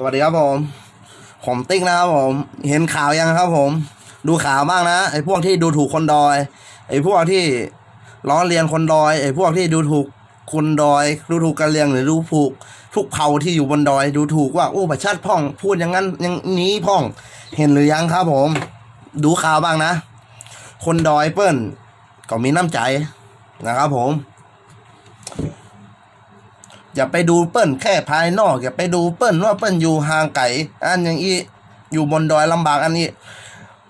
สวัสดีครับผม ผมติ๊กนะครับผม เห็นข่าวยังครับผม ดูข่าวบ้างนะไอ้พวกที่ดูถูกคนดอย ไอ้พวกที่ล้อเลียนคนดอย ไอ้พวกที่ดูถูกคนดอย ดูถูกกะเลียงหรือดูถูกทุกเผ่าที่อยู่บนดอย ดูถูกว่าโอ้ประชัดพ่อง พูดอย่างนั้นอย่างนี้พ่อง เห็นหรือยังครับผม ดูข่าวบ้างนะ คนดอยเปิ้ลก็มีน้ำใจนะครับผม อย่าไปดูเปิ้ลแค่ภายนอก อย่าไปดูเปิ้ลว่าเปิ้ลอยู่ห่างไกลอันอย่างอีอยู่บนดอยลำบากอันนี้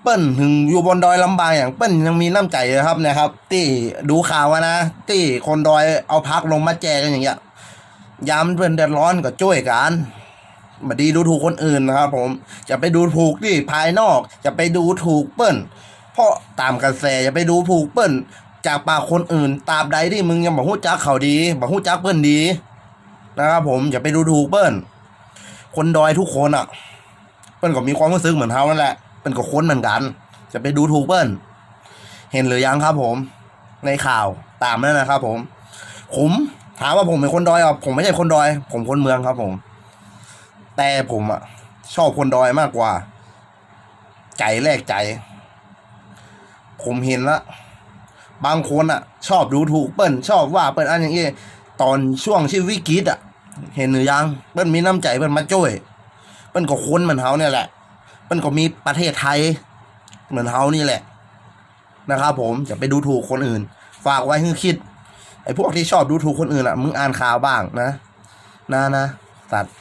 เปิ้ลถึงอยู่บนดอยลำบากอย่างเปิ้ลยังมีน้ำใจเลยครับเนะครับที่ดูข่าวนะที่คนดอยเอาพักลงมาแจกกันอย่างเงี้ยยามเพื่อนเดือดร้อนก็ช่วยกันบดีดูถูกคนอื่นนะครับผมจะไปดูถูกที่ภายนอกจะไปดูถูกเปิ้ลเพราะตามกระแสอย่าไปดูถูกเปิ้ลจากปากคนอื่นตราบใดที่มึงยังบอกหู้จักเขาดีบอกหู้จักเปิ้ลดี นะครับผมอย่าไปดูถูกเปิ้ลคนดอยทุกคนอะ เปิ้ลก็มีความรู้สึกเหมือนเขานั่นแหละเปิ้ลก็ค้นเหมือนกันจะไปดูถูกเปิ้ลเห็นหรือยังครับผม ในข่าวตามนั่นนะครับผม ผมถามว่าผมเป็นคนดอยอะผมไม่ใช่คนดอย ผมคนเมืองครับผม แต่ผมอะ ชอบคนดอยมากกว่า ใจแรกใจ ผมเห็นละบางคนอะ ชอบดูถูกเปิ้ลชอบว่าเปิ้ลอันอย่างนี้ตอนช่วงที่วิกฤตอะ เห็นหรือยังเปิ้นมีน้ำใจเปิ้นมาช่วยเปิ้นก็ค้นเหมือนเฮาเนี่ยแหละเปิ้นก็มีประเทศไทย เหมือนเฮานี่แหละนะครับผมอย่าไปดูถูกคนอื่น ฝากไว้ให้คิดไอ้พวกที่ชอบดูถูกคนอื่นอะมึงอ่านข่าวบ้างนะนะนะสัตว์